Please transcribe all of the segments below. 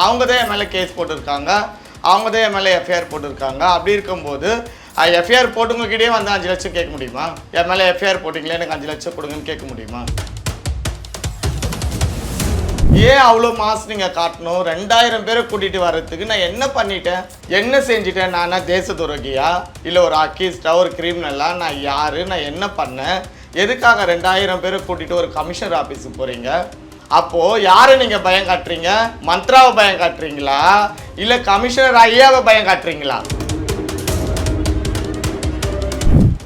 அவங்க தான் என் மேலே கேஸ் போட்டிருக்காங்க. அவங்க தான் என் மேலே எஃப்ஐஆர் போட்டிருக்காங்க. அப்படி இருக்கும்போது எஃப்ஐஆர் போட்டுங்கக்கிட்டே வந்து அஞ்சு லட்சம் கேட்க முடியுமா? என் மேலே எஃப்ஐஆர் போட்டிங்களே எனக்கு அஞ்சு லட்சம் கொடுங்கன்னு கேட்க முடியுமா? ஏன் அவ்வளோ மாசு நீங்கள் காட்டணும்? ரெண்டாயிரம் பேரை கூட்டிகிட்டு வர்றதுக்கு நான் என்ன பண்ணிட்டேன்? என்ன செஞ்சிட்டேன்? நான் தேச துரோகியா இல்லை ஒரு அக்கீஸ்டா ஒரு கிரிமினலா நான் யார்? நான் என்ன பண்ணேன்? எதுக்காக ரெண்டாயிரம் பேரை கூட்டிகிட்டு ஒரு கமிஷனர் ஆஃபீஸுக்கு போகிறீங்க அப்போது யாரை நீங்கள் பயம் காட்டுறீங்க? மந்த்ராவை பயம் காட்டுறீங்களா? இல்லை கமிஷனர் ஐயாவை பயம் காட்டுறீங்களா?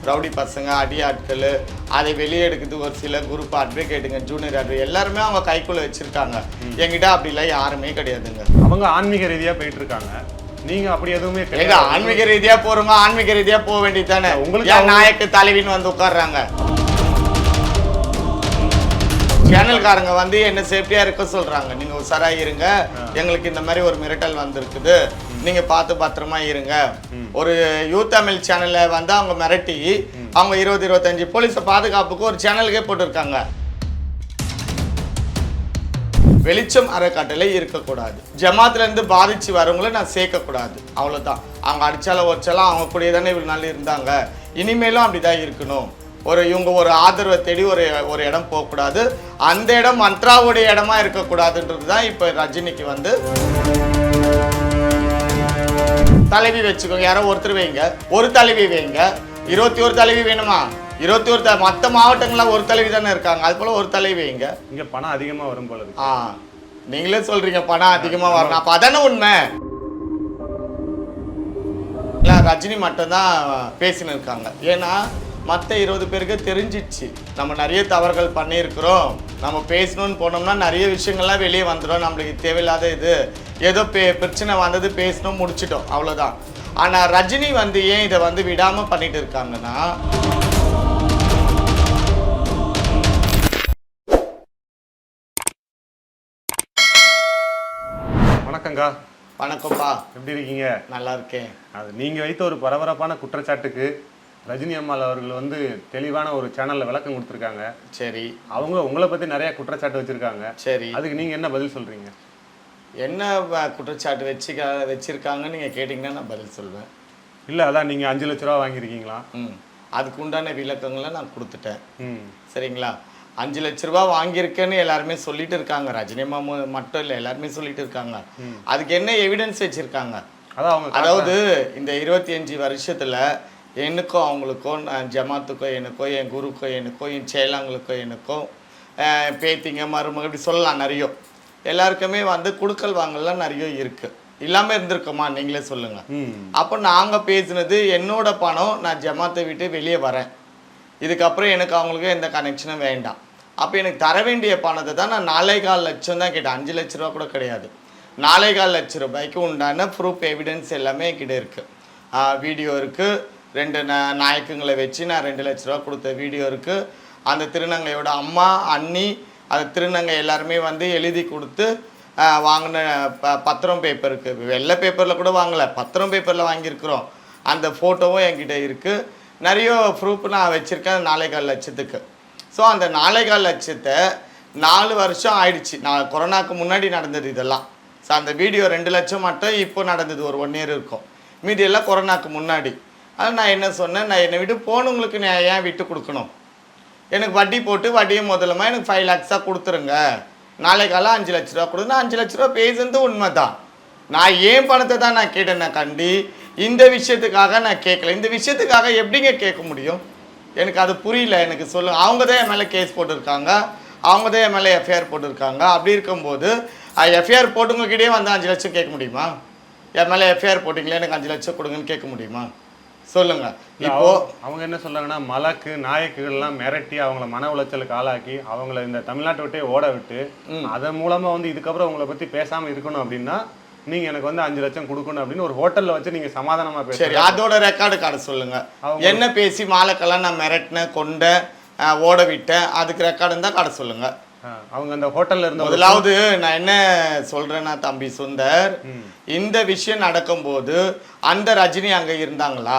ரவுடி பசங்க அடி ஆட்கள் அதை வெளியே எடுக்கிறதுக்கு ஒரு சில குரூப் அட்வொகேட்டுங்க ஜூனியர் அட்வொகேட் எல்லாருமே அவங்க கைக்குள்ள வச்சிருக்காங்க. என்கிட்ட அப்படிலாம் யாருமே கிடையாதுங்க. அவங்க ஆன்மீக ரீதியா போயிட்டு இருக்காங்க. நீங்க அப்படி எதுவுமே ஆன்மீக ரீதியா போறவங்க ஆன்மீக ரீதியா போக வேண்டியது தானே. உங்களுக்கு நாயக்கு தலைவின்னு வந்து உட்கார்றாங்க? சேனல்காரங்க வந்து என்ன சேஃப்டியா இருக்க சொல்றாங்க. நீங்க உசாரா இருங்க. எங்களுக்கு இந்த மாதிரி ஒரு மிரட்டல் வந்திருக்குது. நீங்க பார்த்து பத்திரமா இருங்க. ஒரு யூ தமிழ் சேனல்ல வந்து அவங்க மிரட்டி அவங்க இருபது இருபத்தஞ்சு போலீஸ பாதுகாப்புக்கு ஒரு சேனலுக்கே போட்டிருக்காங்க. வெளிச்சம் அறக்கட்டளை இருக்கக்கூடாது. ஜமாத்துல இருந்து பாதிச்சு வரவங்கள நான் சேர்க்கக்கூடாது. அவ்வளோதான் அவங்க அடிச்சாலும் ஒடிச்சாலும் அவங்க கூட தானே இவ்வளோ நாள் இருந்தாங்க. இனிமேலும் அப்படிதான் இருக்கணும். ஒரு இவங்க ஒரு ஆதரவை தேடி ஒரு ஒரு இடம் போகக்கூடாது. அந்த இடம் மந்த்ராவுடைய இடமா இருக்கக்கூடாதுன்றது தான் இப்போ ரஜினிக்கு வந்து தலைவி வச்சுக்கோங்க. யாரோ ஒருத்தர் வைங்க. ஒரு தலைவி வைங்க. இருபத்தி ஒரு தலைவி வேணுமா? இருபத்தி ஒரு த- மத்த மாவட்டங்கள்லாம் ஒரு தலைவி தானே இருக்காங்க. அது போல ஒரு தலைவி வைங்க. இங்க பணம் அதிகமா வரும் போல ஆ நீங்களே சொல்றீங்க. பணம் அதிகமா வரணும். அப்ப அதானே உண்மை? இல்ல ரஜினி மட்டும்தான் பேசின்னு இருக்காங்க. ஏன்னா மற்ற இருபது பேருக்கு தெரிஞ்சிடுச்சு நம்ம நிறைய தவறுகள் பண்ணியிருக்கிறோம். நம்ம பேசணும்னு போனோம்னா நிறைய விஷயங்கள்லாம் வெளியே வந்துடும் நம்மளுக்கு தேவையில்லாத இது. ஏதோ பே பிரச்சனை வந்தது பேசணும் முடிச்சிட்டோம். அவ்வளோதான் ஆனால் ரஜினி வந்து ஏன் இதை வந்து விடாமல் பண்ணிட்டு இருக்காங்கன்னா வணக்கங்கா வணக்கம்ப்பா. எப்படி இருக்கீங்க? நல்லா இருக்கேன். அது நீங்க வைத்த ஒரு பரபரப்பான குற்றச்சாட்டுக்கு ரஜினி அம்மாள் அவர்கள் வந்து தெளிவான ஒரு சேனல்ல விளக்கம் கொடுத்துருக்காங்க. சரி. அவங்க உங்களை பத்தி நிறைய குற்றச்சாட்டு வச்சிருக்காங்க. சரி. அதுக்கு நீங்க என்ன பதில் சொல்றீங்க? என்ன குற்றச்சாட்டு வச்சுக்க வச்சிருக்காங்கன்னு நீங்கள் கேட்டிங்கன்னா நான் பதில் சொல்வேன். இல்ல அதான் நீங்க அஞ்சு லட்ச ரூபா வாங்கியிருக்கீங்களா? ம். அதுக்கு உண்டான விளக்கங்களை நான் கொடுத்துட்டேன். ம். சரிங்களா? அஞ்சு லட்ச ரூபா வாங்கியிருக்கேன்னு எல்லாருமே சொல்லிட்டு இருக்காங்க. ரஜினி அம்மா மு- மட்டும் இல்லை எல்லாருமே சொல்லிட்டு இருக்காங்க. அதுக்கு என்ன எவிடன்ஸ் வச்சிருக்காங்க? அதாவது இந்த இருபத்தி அஞ்சு வருஷத்துல எனக்கோ அவங்களுக்கோ நான் ஜமாத்துக்கோ எனக்கோ என் குருக்கோ எனக்கோ என் செயலாங்களுக்கோ எனக்கோ பேத்திங்க மருமக இப்படி சொல்லலாம் நிறைய. எல்லாருக்குமே வந்து குடுக்கல் வாங்கலாம் நிறைய இருக்கு. இல்லாம இருந்திருக்கோமா? நீங்களே சொல்லுங்க. ம். அப்போ நாங்க பேசினது என்னோட பணம் நான் ஜமாத்தை விட்டு வெளியே வரேன். இதுக்கப்புறம் எனக்கு அவங்களுக்கு எந்த கனெக்ஷனும் வேண்டாம். அப்போ எனக்கு தர வேண்டிய பணத்தை தான் நான் நாலே கால் லட்சம் தான் கேட்டேன். அஞ்சு லட்ச ரூபா கூட கிடையாது. நாலே கால் லட்ச ரூபாய்க்கு உண்டான ப்ரூஃப் எவிடன்ஸ் எல்லாமே என்கிட்ட இருக்குது வீடியோ இருக்குது ரெண்டு ந நாயக்குங்களை வச்சு நான் ரெண்டு லட்ச ரூபா கொடுத்த வீடியோ இருக்குது அந்த திருநங்கையோட அம்மா அண்ணி அந்த திருநங்கை எல்லாருமே வந்து எழுதி கொடுத்து வாங்கின ப பத்திரம் பேப்பருக்கு வெள்ளை பேப்பரில் கூட வாங்கலை. பத்திரம் பேப்பரில் வாங்கியிருக்கிறோம். அந்த ஃபோட்டோவும் என்கிட்ட இருக்குது நிறைய ப்ரூஃப் நான் வச்சுருக்கேன் நாலேகால் லட்சத்துக்கு. ஸோ அந்த நாலேகால் லட்சத்தை நாலு வருஷம் ஆயிடுச்சு. நான் கொரோனாக்கு முன்னாடி நடந்தது இதெல்லாம். ஸோ அந்த வீடியோ ரெண்டு லட்சம் மட்டும் இப்போ நடந்தது. ஒரு ஒன் இயர் இருக்கும். மீதி எல்லாம் கொரோனாக்கு முன்னாடி. அது நான் என்ன சொன்னேன் நான் என்னை விட்டு போனவங்களுக்கு நான் ஏன் விட்டு கொடுக்கணும். எனக்கு வட்டி போட்டு வட்டியும் முதலமாக எனக்கு ஃபைவ் லேக்ஸாக கொடுத்துருங்க. நாளைக்கால அஞ்சு லட்ச ரூபா கொடுங்க. அஞ்சு லட்ச ரூபா பேசுறது உண்மை தான் நான் ஏன் பணத்தை தான் நான் கேட்டேன் நான் கண்டி? இந்த விஷயத்துக்காக நான் கேட்கல. இந்த விஷயத்துக்காக எப்படிங்க கேட்க முடியும்? எனக்கு அது புரியல எனக்கு சொல்லுங்கள் அவங்க தான் என் மேலே கேஸ் போட்டிருக்காங்க. அவங்க தான் என் மேலே எஃப்ஐஆர் போட்டிருக்காங்க. அப்படி இருக்கும்போது எஃப்ஐஆர் போட்டுங்கக்கிட்டே வந்து அஞ்சு லட்சம் கேட்க முடியுமா? என் மேலே எஃப்ஐஆர் போட்டிங்களே எனக்கு அஞ்சு லட்சம் கொடுங்கன்னு கேட்க முடியுமா? சொல்லுங்க. இப்போ அவங்க- என்ன சொல்றாங்கன்னா மலக்கு நாயக்குகள்லாம் மிரட்டி அவங்கள மன உளைச்சலுக்கு ஆளாக்கி அவங்கள இந்த தமிழ்நாட்டை விட்டே ஓட விட்டு அதன் மூலமா வந்து இதுக்கப்புறம் உங்களை பத்தி பேசாம இருக்கணும் அப்படின்னா நீங்க எனக்கு வந்து அஞ்சு லட்சம் கொடுக்கணும் அப்படின்னு ஒரு ஹோட்டல்ல வச்சு நீங்க சமாதானமா பேசுறீங்க அதோட ரெக்கார்டு கார்டு சொல்லுங்க. என்ன பேசி மாலைக்கெல்லாம் நான் மிரட்டினேன் கொண்டேன் அஹ், ஓட விட்டேன் அதுக்கு ரெக்கார்டு தான் கார்டு சொல்லுங்க. அவங்க அந்த ஹோட்டல்ல இருந்த முதலாவது நான் என்ன சொல்றேன்னா தம்பி சுந்தர் இந்த விஷயம் நடக்கும்போது அந்த ரஜினி அங்க இருந்தாங்களா?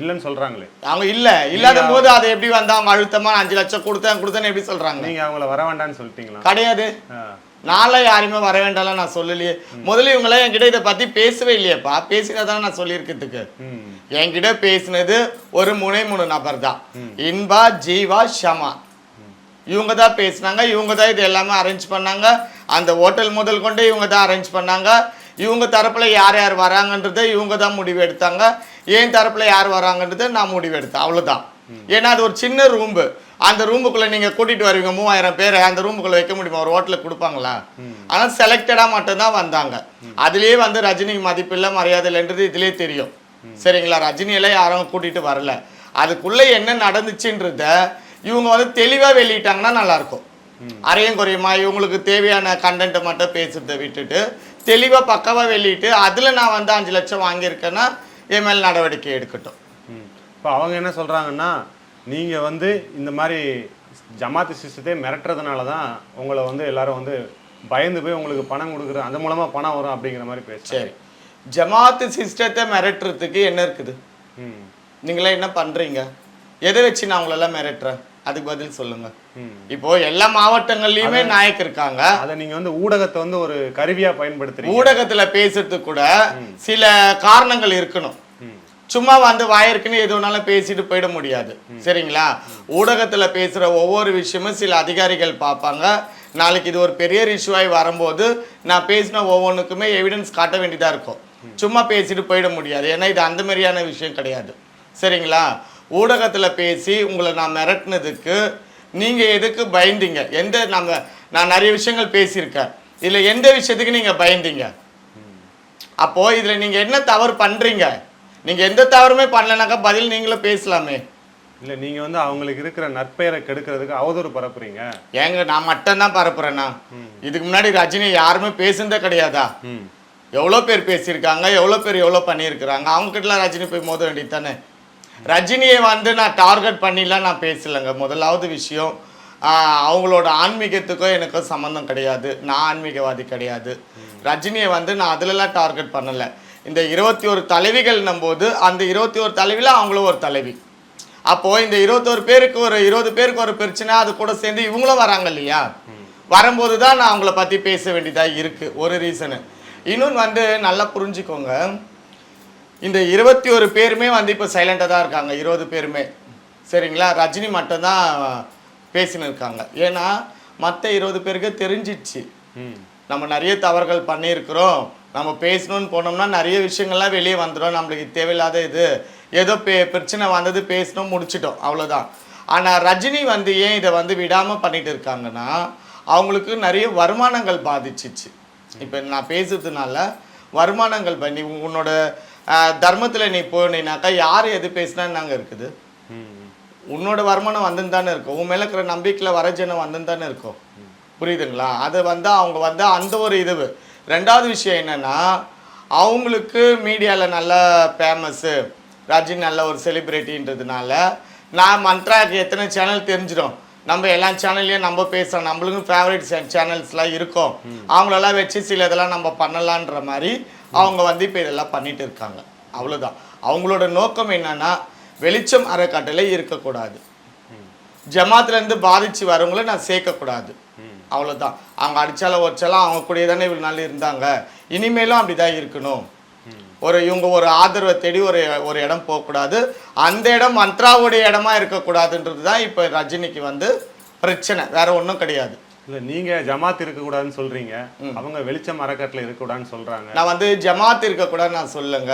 இல்லைன்னு சொல்றாங்களே. அவங்க இல்ல. இல்லாத போது அதை எப்படி வந்து அவங்க அழுத்தமா அஞ்சு லட்சம் கொடுத்தேன் கொடுத்தேன்னு எப்படி சொல்றாங்க? நீங்க அவங்கள வர வேண்டாம்னு சொல்லிட்டீங்களா? கிடையாது. நான்லாம் யாருமே வர வேண்டாம்லாம் நான் சொல்லலையே. முதல்ல இவங்களாம் என்கிட்ட இதை பற்றி பேசவே இல்லையேப்பா. பேசினா தானே நான் சொல்லியிருக்கிறதுக்கு. என்கிட்ட பேசினது ஒரு முனை மூணு நபர் தான். இன்பா ஜீவா ஷமா. இவங்க தான் பேசினாங்க இவங்க தான் இது எல்லாமே அரேஞ்ச் பண்ணாங்க. அந்த ஹோட்டல் முதல் கொண்டு இவங்க தான் அரேஞ்ச் பண்ணாங்க. இவங்க தரப்புல யார் யார் வராங்கன்றதை இவங்க தான் முடிவு எடுத்தாங்க. என் தரப்புல யார் வராங்கன்றதை நான் முடிவு எடுத்தேன். அவ்வளவுதான். ஏன்னா அது ஒரு சின்ன ரூம்பு அந்த ரூமுக்குள்ள நீங்க கூட்டிட்டு வருவீங்க மூவாயிரம் பேரை அந்த ரூமுக்குள்ள வைக்க முடியுமா? ஒரு ஹோட்டலுக்கு கொடுப்பாங்களா? ஆனால் செலக்டடா மட்டும்தான் வந்தாங்க. அதுலயே வந்து ரஜினிக்கு மதிப்பில்லை மரியாதை இல்லைன்றது இதுலயே தெரியும். சரிங்களா? ரஜினியெல்லாம் யாரும் கூட்டிட்டு வரல. அதுக்குள்ள என்ன நடந்துச்சுன்றத இவங்க வந்து தெளிவா வெளியிட்டாங்கன்னா நல்லா இருக்கும் அரையும் குறையுமா? இவங்களுக்கு தேவையான கண்டென்ட்டை மட்டும் பேசுறதை விட்டுட்டு தெளிவா பக்காவா வெளியிட்டு அதுல நான் வந்து அஞ்சு லட்சம் வாங்கியிருக்கேன்னா என் மேல் நடவடிக்கை எடுக்கட்டும். ம். இப்போ அவங்க என்ன சொல்றாங்கன்னா நீங்க வந்து இந்த மாதிரி ஜமாத்து சிஸ்டத்தை மிரட்டுறதுனால தான் உங்களை வந்து எல்லாரும் வந்து பயந்து போய் உங்களுக்கு பணம் கொடுக்குற அந்த மூலமா பணம் வரும் அப்படிங்கிற மாதிரி பேசுறேன் சரி. ஜமாத்து சிஸ்டத்தை மிரட்டுறதுக்கு என்ன இருக்குது? ம். நீங்களாம் என்ன பண்றீங்க? எதை வச்சு நான் உங்களெல்லாம் மிரட்டுறேன்? அதுக்கு பதில் சொல்லுங்க. இப்போ எல்லா மாவட்டங்கள்லயுமே நாயக் இருக்காங்க. அதை நீங்க வந்து ஊடகத்தை வந்து ஒரு கருவியா பயன்படுத்துறீங்க. ஊடகத்துல பேசுறதுக்கு கூட சில காரணங்கள் இருக்கணும். சும்மா வந்து வாயிருக்குன்னு எது வேணாலும் பேசிட்டு போயிட முடியாது. சரிங்களா? ஊடகத்துல பேசுற ஒவ்வொரு விஷயமும் சில அதிகாரிகள் பார்ப்பாங்க. நாளைக்கு இது ஒரு பெரிய இஷ்யூவாகி வரும்போது நான் பேசின ஒவ்வொன்றுக்குமே எவிடன்ஸ் காட்ட வேண்டியதா இருக்கும். சும்மா பேசிட்டு போயிட முடியாது. ஏன்னா இது அந்த மாதிரியான விஷயம் கிடையாது. சரிங்களா? ஊடகத்துல பேசி உங்களை நான் மிரட்டினதுக்கு நீங்க எதுக்கு பயந்தீங்க? எந்த நம்ம நான் நிறைய விஷயங்கள் பேசியிருக்கேன். இதுல எந்த விஷயத்துக்கு நீங்க பயந்தீங்க? அப்போ இதுல நீங்க என்ன தவறு பண்றீங்க? நீங்க எந்த தவறுமே பண்ணலனாக்கா பதில் நீங்களும் பேசலாமே. இல்ல நீங்க வந்து அவங்களுக்கு இருக்கிற நற்பெயரை கெடுக்கிறதுக்கு அவதூறு பரப்புறீங்க. ஏங்க நான் மட்டும்தான் பரப்புறேன்னா? இதுக்கு முன்னாடி ரஜினி யாருமே பேசுனதே கிடையாதா? ம். எவ்வளோ பேர் பேசியிருக்காங்க எவ்வளோ பேர் எவ்வளோ பண்ணியிருக்கிறாங்க? அவங்ககிட்டலாம் ரஜினி போய் மோத வேண்டியது தானே? ரஜினியை வந்து நான் டார்கெட் பண்ணிலாம் நான் பேசலைங்க. முதலாவது விஷயம் அவங்களோட ஆன்மீகத்துக்கும் எனக்கும் சம்மந்தம் கிடையாது. நான் ஆன்மீகவாதி கிடையாது. ரஜினியை வந்து நான் அதிலலாம் டார்கெட் பண்ணலை. இந்த இருபத்தி ஒரு தலைவிகள்னும் போது அந்த இருபத்தி ஒரு தலைவியில் அவங்களும் ஒரு தலைவி. அப்போது இந்த இருபத்தோரு பேருக்கு ஒரு இருபது பேருக்கு ஒரு பிரச்சனை அது கூட சேர்ந்து இவங்களும் வராங்க இல்லையா? வரும்போது தான் நான் அவங்கள பற்றி பேச வேண்டியதாக இருக்குது ஒரு ரீசனு இன்னொன்று வந்து நல்லா புரிஞ்சுக்கோங்க. இந்த இருபத்தி ஒரு பேருமே வந்து இப்போ சைலண்டாக தான் இருக்காங்க இருபது பேருமே. சரிங்களா? ரஜினி மட்டும்தான் பேசின்னு இருக்காங்க. ஏன்னா மற்ற இருபது பேருக்கு தெரிஞ்சிடுச்சு ம். நம்ம நிறைய தவறுகள் பண்ணியிருக்கிறோம். நம்ம பேசணும்னு போனோம்னா நிறைய விஷயங்கள்லாம் வெளியே வந்துடும் நம்மளுக்கு தேவையில்லாத இது. ஏதோ பே பிரச்சனை வந்தது பேசணும் முடிச்சிட்டோம். அவ்வளோதான் ஆனால் ரஜினி வந்து ஏன் இதை வந்து விடாமல் பண்ணிட்டு இருக்காங்கன்னா அவங்களுக்கு நிறைய வருமானங்கள் பாதிச்சிச்சு. இப்போ நான் பேசுறதுனால வருமானங்கள் பண்ணி உன்னோட தர்மத்தில் நீ போனீனாக்கா யார் எது பேசினா நாங்கள் இருக்குது. உன்னோட வருமானம் வந்துன்னு தானே இருக்கும். உன் மேல இருக்கிற நம்பிக்கையில் வர ஜனம் வந்துன்னு தானே இருக்கும். புரியுதுங்களா? அது வந்து அவங்க வந்து அந்த ஒரு இது ரெண்டாவது விஷயம் என்னன்னா அவங்களுக்கு மீடியாவில் நல்ல ஃபேமஸ்ஸு ரஜினி நல்ல ஒரு செலிப்ரிட்டின்றதுனால நான் மந்த்ராக்கு எத்தனை சேனல் தெரிஞ்சிடும். நம்ம எல்லா சேனல்லையும் நம்ம பேசுகிறோம் நம்மளுக்கும் ஃபேவரட் சேனல்ஸ்லாம் இருக்கும். அவங்களெல்லாம் வச்சு சில இதெல்லாம் நம்ம பண்ணலான்ற மாதிரி அவங்க வந்து இப்போ இதெல்லாம் பண்ணிட்டு இருக்காங்க. அவ்வளோதான் அவங்களோட நோக்கம் என்னன்னா வெளிச்சம் அறக்கட்டளை இருக்கக்கூடாது. ஜமாத்துல இருந்து பாதிச்சு வரவங்கள நான் சேர்க்கக்கூடாது. அவ்வளவுதான். அவங்க அடிச்சாலும் ஒடிச்சாலும் அவங்க கூடயே தானே இவ்வளவு நாள் இருந்தாங்க. இனிமேலும் அப்படிதான் இருக்கணும். ஒரு இவங்க ஒரு ஆதரவை தேடி ஒரு ஒரு இடம் போகக்கூடாது. அந்த இடம் மந்த்ராவுடைய இடமா இருக்கக்கூடாதுன்றது தான் இப்போ ரஜினிக்கு வந்து பிரச்சனை. வேற ஒன்றும் கிடையாது. இல்ல நீங்க ஜமாத் இருக்கக்கூடாதுன்னு சொல்றீங்க. அவங்க வெளிச்சம் அறக்கட்டளை இருக்கக்கூடாதுன்னு சொல்றாங்க. நான் வந்து ஜமாத் இருக்கக்கூடாதுன்னு நான் சொல்லுங்க.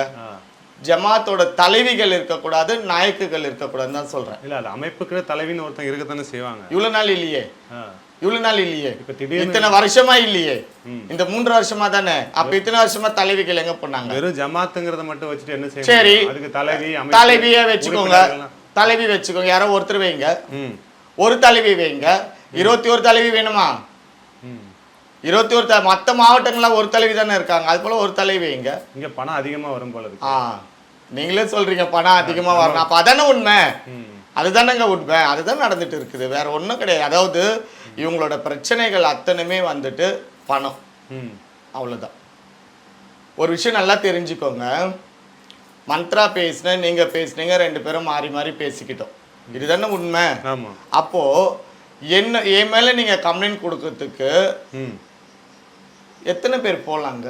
ஜமாத்தோட தலைவிகள் இருக்கக்கூடாது நாயக்குகள் இருக்கக்கூடாதுன்னு தான் சொல்றேன். இல்ல அது அமைப்புக்கு தலைவின்னு ஒருத்தன் இருக்கத்தானே செய்வாங்க. இவ்வளவு நாள் இல்லையே. இவ்வளவு நாள் இல்லையே. இத்தனை வருஷமா இல்லையே. இந்த மூன்று வருஷமா தானே? அப்ப இத்தனை வருஷமா தலைவிகள் எங்க போனாங்க? வெறும் ஜமாத்துங்கிறத மட்டும் வச்சுட்டு என்ன செய்ய சரி. அதுக்கு தலைவி தலைவிய வச்சுக்கோங்க. தலைவி வச்சுக்கோங்க. யாரோ ஒருத்தர் வைங்க. ஒரு தலைவி வைங்க. இருபத்தி ஒரு தலைவி வேணுமா? இருபத்தி ஒரு த- மத்த மாவட்டங்கள்ல ஒரு தலைவி தானே இருக்காங்க. அது போல ஒரு தலைவி வைங்க இங்க பணம் அதிகமா வரும் போல இருக்கு. ஆ நீங்களே சொல்றீங்க பணம் அதிகமா வரணும். அப்ப அதானே உண்மை? அதுதானங்க உண்மை. அதுதான் நடந்துட்டு இருக்குது. வேற ஒண்ணும் கிடையாது. அதாவது இவங்களோட பிரச்சனைகள் அத்தனையுமே வந்துட்டு பணம். ம். அவ்வளவுதான். ஒரு விஷயம் நல்லா தெரிஞ்சுக்கோங்க. மந்த்ரா பேசின நீங்க பேசுனீங்க ரெண்டு பேரும் மாறி மாறி பேசிக்கிட்டோம். இதுதானே உண்மை? ஆமா. அப்போ என்ன என் மேல நீங்க கம்ப்ளைண்ட் கொடுக்கறதுக்கு ம். எத்தனை பேர் போகலாங்க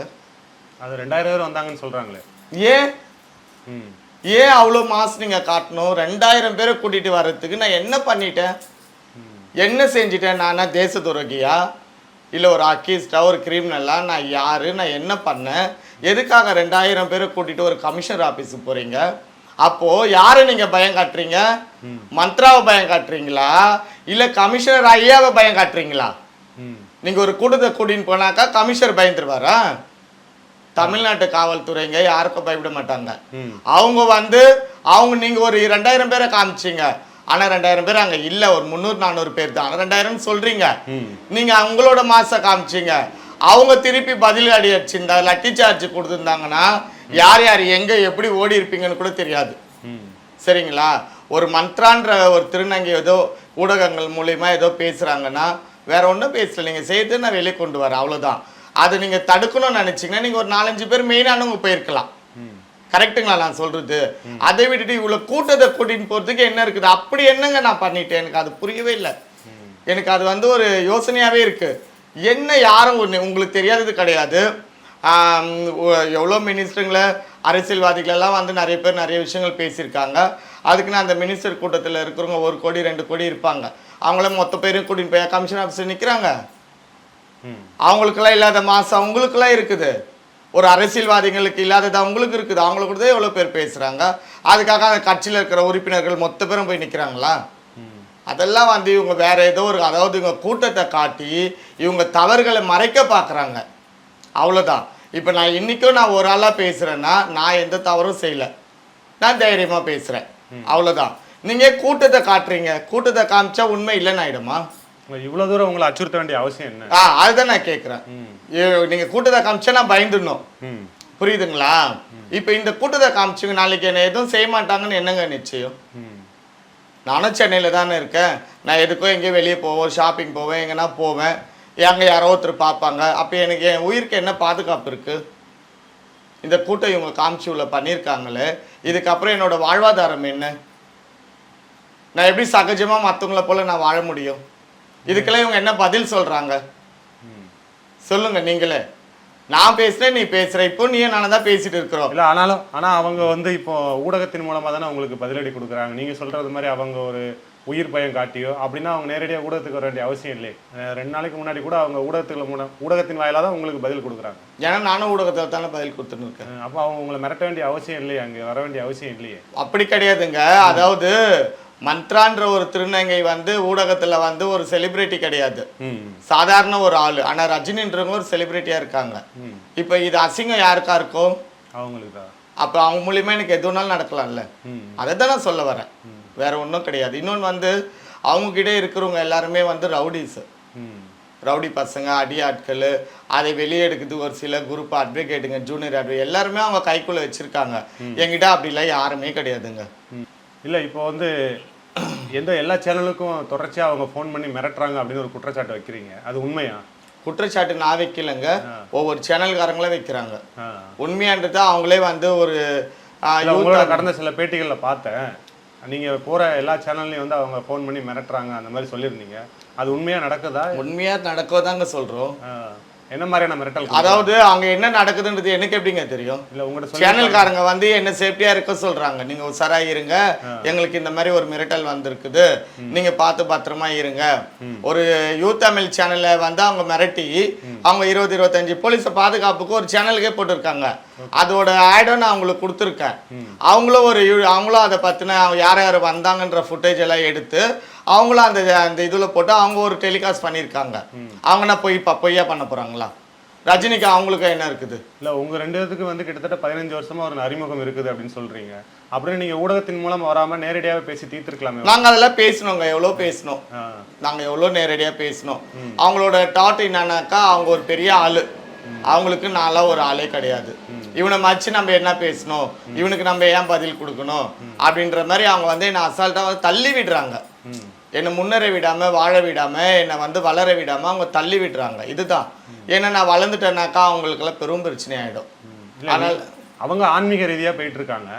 அது ரெண்டாயிரம் பேர் வந்தாங்கன்னு சொல்றாங்களே. ஏன்? ம். ஏன் அவ்வளோ மாசு நீங்கள் காட்டணும்? ரெண்டாயிரம் பேரை கூட்டிகிட்டு வர்றதுக்கு நான் என்ன பண்ணிட்டேன்? என்ன செஞ்சிட்டேன்? நானா தேச துரோகியா இல்லை ஒரு அக்கீஸ்டா ஒரு கிரிமினலா நான் யாரு? நான் என்ன பண்ணேன்? எதுக்காக ரெண்டாயிரம் பேரை கூட்டிட்டு ஒரு கமிஷனர் ஆஃபீஸுக்கு போறீங்க? அப்போ யாரை நீங்க பயம் காட்டுறீங்க? மந்த்ராவை பயம் காட்டுறீங்களா? இல்ல கமிஷனர் ஐயாவை பயம் காட்டுறீங்களா? நீங்க ஒரு கூட்டத்தை கூட்டின்னு போனாக்கா கமிஷனர் பயந்துருவாரா? தமிழ்நாட்டு காவல்துறைங்க யாருக்கும் பயப்பட மாட்டாங்க. அவங்க வந்து அவங்க நீங்க ஒரு ரெண்டாயிரம் பேரை காமிச்சீங்க. ஆனா ரெண்டாயிரம் பேர் அங்க இல்ல. ஒரு முந்நூறு நானூறு பேர் தான். ரெண்டாயிரம் சொல்றீங்க. நீங்க அவங்களோட மாச காமிச்சீங்க. அவங்க திருப்பி பதில் அடி அடிச்சிருந்தா லட்டி சார்ஜ் கொடுத்துருந்தாங்கன்னா யார் யார் எங்க எப்படி ஓடி இருப்பீங்கன்னு கூட தெரியாது. சரிங்களா? ஒரு மந்த்ரான்ற ஒரு திருநங்கை ஏதோ ஊடகங்கள் மூலியமா ஏதோ பேசுறாங்கன்னா வேற ஒன்றும் பேசல. நீங்க செய்து நான் வெளியே கொண்டு வரேன். அவ்வளவுதான். அதை நீங்க தடுக்கணும்னு நினைச்சீங்கன்னா நீங்க ஒரு நாலஞ்சு பேர் மெயினானவங்க போயிருக்கலாம். ம். கரெக்ட்டுங்களா நான் சொல்றது? அதை விட்டுட்டு இவ்வளவு கூட்டத்தை கூட்டின்னு போறதுக்கு என்ன இருக்குது? அப்படி என்னங்க நான் பண்ணிட்டேன்? எனக்கு அது புரியவே இல்லை. எனக்கு அது வந்து ஒரு யோசனையாவே இருக்கு. என்ன யாரும் ஒண்ணு உங்களுக்கு தெரியாதது கிடையாது. எவ்வளோ மினிஸ்டருங்களை அரசியல்வாதிகள் எல்லாம் வந்து நிறைய பேர் நிறைய விஷயங்கள் பேசியிருக்காங்க. அதுக்குன்னு அந்த மினிஸ்டர் கூட்டத்தில் இருக்கிறவங்க ஒரு கோடி ரெண்டு கோடி இருப்பாங்க. அவங்கள மொத்த பேரும் கூட்டின்னு போய் கமிஷன் ஆஃபீஸர் நிற்கிறாங்க அவங்களுக்கெல்லாம் இல்லாத மாசம் அவங்களுக்கெல்லாம் இருக்குது. ஒரு அரசியல்வாதிகளுக்கு இல்லாதது அவங்களுக்கு இருக்குது. அவங்கள கூட தான் எவ்வளோ பேர் பேசுகிறாங்க அதுக்காக அந்த கட்சியில் இருக்கிற உறுப்பினர்கள் மொத்த பேரும் போய் நிற்கிறாங்களா அதெல்லாம் வந்து இவங்க வேற ஏதோ ஒரு அதாவது இவங்க கூட்டத்தை காட்டி இவங்க தவறுகளை மறைக்க பார்க்குறாங்க. அவ்வளோதான் இப்போ நான் இன்றைக்கும் நான் ஒரு ஆளாக பேசுகிறேன்னா நான் எந்த தவறும் செய்யலை. நான் தைரியமாக பேசுகிறேன் அவ்வளோதான் நீங்கள் கூட்டத்தை காட்டுறீங்க. கூட்டத்தை காமிச்சா உண்மை இல்லைன்னு ஆயிடுமா? உங்க இவ்வளவு தூரம் உங்களை அச்சுறுத்த வேண்டிய அவசியம் என்ன? ஆ அதுதான் நான் கேட்குறேன் ம். நீங்க கூட்டத்தை காமிச்சா நான் பயந்துடணும். புரியுதுங்களா? இப்போ இந்த கூட்டத்தை காமிச்சுங்க நாளைக்கு என்ன எதுவும் செய்ய மாட்டாங்கன்னு என்னங்க நிச்சயம்? நானும் சென்னையில் தானே இருக்கேன். நான் எதுக்கோ எங்கேயும் வெளியே போவோம் ஷாப்பிங் போவேன் எங்கன்னா போவேன். அங்கே யாரோ ஒருத்தர் பார்ப்பாங்க. அப்போ எனக்கு என் உயிருக்கு என்ன பாதுகாப்பு இருக்கு? இந்த கூட்டம் இவங்க காமிச்சு உள்ள பண்ணியிருக்காங்களே. இதுக்கப்புறம் என்னோட வாழ்வாதாரம் என்ன? நான் எப்படி சகஜமாக மற்றவங்கள போல நான் வாழ முடியும்? இதுக்கெல்லாம் இவங்க என்ன பதில் சொல்கிறாங்க ம். சொல்லுங்க நீங்களே. நான் பேசுறேன் நீ பேசுற. இப்போ நீ நானும் தான் பேசிட்டு இருக்கிறோம். இல்ல ஆனாலும் ஆனா அவங்க வந்து இப்போ ஊடகத்தின் மூலமா தானே உங்களுக்கு பதிலடி கொடுக்குறாங்க. நீங்க சொல்றது மாதிரி அவங்க ஒரு உயிர் பயம் காட்டியோ அப்படின்னா அவங்க நேரடியாக ஊடகத்துக்கு வர வேண்டிய அவசியம் இல்லை ரெண்டு நாளைக்கு முன்னாடி கூட அவங்க ஊடகத்துல மூலம் ஊடகத்தின் வாயிலாக தான் உங்களுக்கு பதில் கொடுக்குறாங்க. ஏன்னா நானும் ஊடகத்தில் தானே பதில் அஹ் அப்போ அவங்க உங்களை மிரட்ட வேண்டிய அவசியம் இல்லையே அங்கே வர வேண்டிய அவசியம் இல்லையே. அப்படி கிடையாதுங்க. அதாவது மந்த்ரான்ற ஒரு திருநங்கை வந்து ஊடகத்துல வந்து ஒரு செலிபிரிட்டி கிடையாது. சாதாரண ஒரு ஆளு. ஆனா ரஜினின்றவங்க ஒரு செலிபிரிட்டியா இருக்காங்க. இப்போ இது அசிங்கம் யாருக்கா இருக்கும்? அவங்களுக்கு? அப்போ அவங்க மூலியமா எனக்கு எதுனாலும் நடக்கலாம்ல. அதை தான் நான் சொல்ல வரேன். வேற ஒன்றும் கிடையாது. இன்னொன்று வந்து அவங்க கிட்ட இருக்கிறவங்க எல்லாருமே வந்து ரவுடிஸ் ம் ரவுடி பசங்க அடி ஆட்கள் அதை வெளியே எடுக்கிறது ஒரு சில குரூப் அட்வொகேட்டுங்க ஜூனியர் அட்வொகேட் எல்லாருமே அவங்க கைக்குள்ள வச்சிருக்காங்க. என்கிட்ட அப்படிலாம் யாருமே கிடையாதுங்க. இல்ல இப்போ வந்து எந்த எல்லா சேனலுக்கும் தொடர்ச்சியா அவங்க ஃபோன் பண்ணி மிரட்டுறாங்க அப்படின்னு ஒரு குற்றச்சாட்டு வைக்கிறீங்க. அது உண்மையா? குற்றச்சாட்டு நான் வைக்கலங்க. ஒவ்வொரு சேனல்காரங்களும் வைக்கிறாங்க. உண்மையான்றது அவங்களே வந்து ஒரு கடந்த சில பேட்டிகள்ல பார்த்தேன். நீங்க போற எல்லா சேனல்லையும் வந்து அவங்க ஃபோன் பண்ணி மிரட்டுறாங்க அந்த மாதிரி சொல்லியிருந்தீங்க. அது உண்மையா நடக்குதா? உண்மையா நடக்கதாங்க சொல்றோம். ஆ. என்ன மாதிரியான மிரட்டல் அதாவது அங்க என்ன நடக்குதுன்றது எனக்கு எப்படிங்க தெரியும்? இல்ல உங்கள்ட்ட சொல்லி சேனல்காரங்க வந்து என்ன சேஃப்டியா இருக்க சொல்றாங்க. நீங்க உஷாரா இருங்க. எங்களுக்கு இந்த மாதிரி ஒரு மிரட்டல் வந்திருக்குது. நீங்க பார்த்து பத்திரமா இருங்க. ஒரு யூ தமிழ் சேனல்ல வந்து அவங்க மிரட்டி அவங்க இருபது இருபத்தஞ்சு போலீஸ் பாதுகாப்புக்கு ஒரு சேனலுக்கே போட்டிருக்காங்க. அதோட ஆடும் நான் அவங்களுக்கு கொடுத்துருக்கேன். அவங்களும் ஒரு அவங்களும் அதை பத்தின அவங்க யார் யார் வந்தாங்கன்ற ஃபுட்டேஜ் எல்லாம் எடுத்து அவங்களும் அந்த அந்த இதுல போட்டு அவங்க ஒரு டெலிகாஸ்ட் பண்ணியிருக்காங்க. அவங்க என்ன பொய் ப- பொய்யா பண்ண போறாங்களா? ரஜினிக்கு அவங்களுக்கு என்ன இருக்குது? இல்ல உங்க ரெண்டு பேத்துக்கு வந்து கிட்டத்தட்ட பதினஞ்சு வருஷமா ஒரு அறிமுகம் இருக்குது அப்படின்னு சொல்றீங்க. அப்படின்னு நீங்க ஊடகத்தின் மூலம் வராம நேரடியாவே பேசி தீர்த்திருக்கலாமே. நாங்க அதெல்லாம் பேசினோங்க எவ்வளோ பேசினோம். ஆ. நாங்க எவ்வளோ நேரடியா பேசினோம். அவங்களோட டாட் என்னன்னாக்கா அவங்க ஒரு பெரிய ஆளு. அவங்களுக்கு நான்லாம் ஒரு ஆளே கிடையாது. இவனை மச்சு நம்ம என்ன பேசணும் இவனுக்கு நம்ம ஏன் பதில் கொடுக்கணும்? அப்படின்ற மாதிரி அவங்க வந்து என்ன அசால்ட்டா வந்து தள்ளி விடுறாங்க. என்னை முன்னேற விடாம வாழ விடாம என்னை வந்து வளர விடாம அவங்க தள்ளி விடுறாங்க. இதுதான். ஏன்னா நான் வளர்ந்துட்டேனாக்கா அவங்களுக்கெல்லாம் பெரும் பிரச்சனை ஆயிடும் இல்ல, நீ- அவங்க ஆன்மீக ரீதியா போயிட்டு இருக்காங்க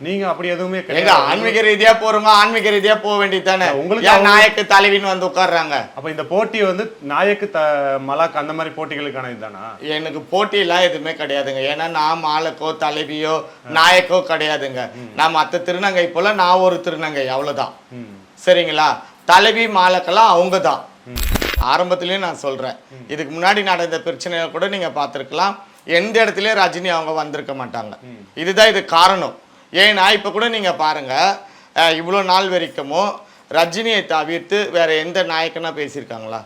நீங்க அப்படி எதுவுமே எங்க கிடையாது. ஆன்மீக ரீதியா போறவங்க ஆன்மீக ரீதியா போக வேண்டியதானே உங்களுக்கு ஏன் அவங்க- நாயக்கு தலைவின்னு வந்து உட்கார்றாங்க? அப்ப இந்த போட்டி வந்து நாயக்கு த மலாக் அந்த மாதிரி போட்டிகளுக்கான இதுதானா? எனக்கு போட்டியெல்லாம் எதுவுமே கிடையாதுங்க. ஏன்னா நான் மாலக்கோ தலைவியோ நாயக்கோ கிடையாதுங்க. நான் மற்ற திருநங்கை போல நான் ஒரு திருநங்கை அவ்வளவுதான். சரிங்களா? தலைவி மாலக்கெல்லாம் அவங்க தான் ஆரம்பத்துலேயும் நான் சொல்றேன். இதுக்கு முன்னாடி நடந்த பிரச்சனையை கூட நீங்க பார்த்துருக்கலாம். எந்த இடத்துலயும் ரஜினி அவங்க வந்திருக்க மாட்டாங்க. இதுதான் இது காரணம். ஏன்னா இப்போ கூட நீங்க பாருங்க இவ்வளோ நாள் வரைக்குமோ ரஜினியை தவிர்த்து வேற எந்த நாயக்கனா பேசியிருக்காங்களா?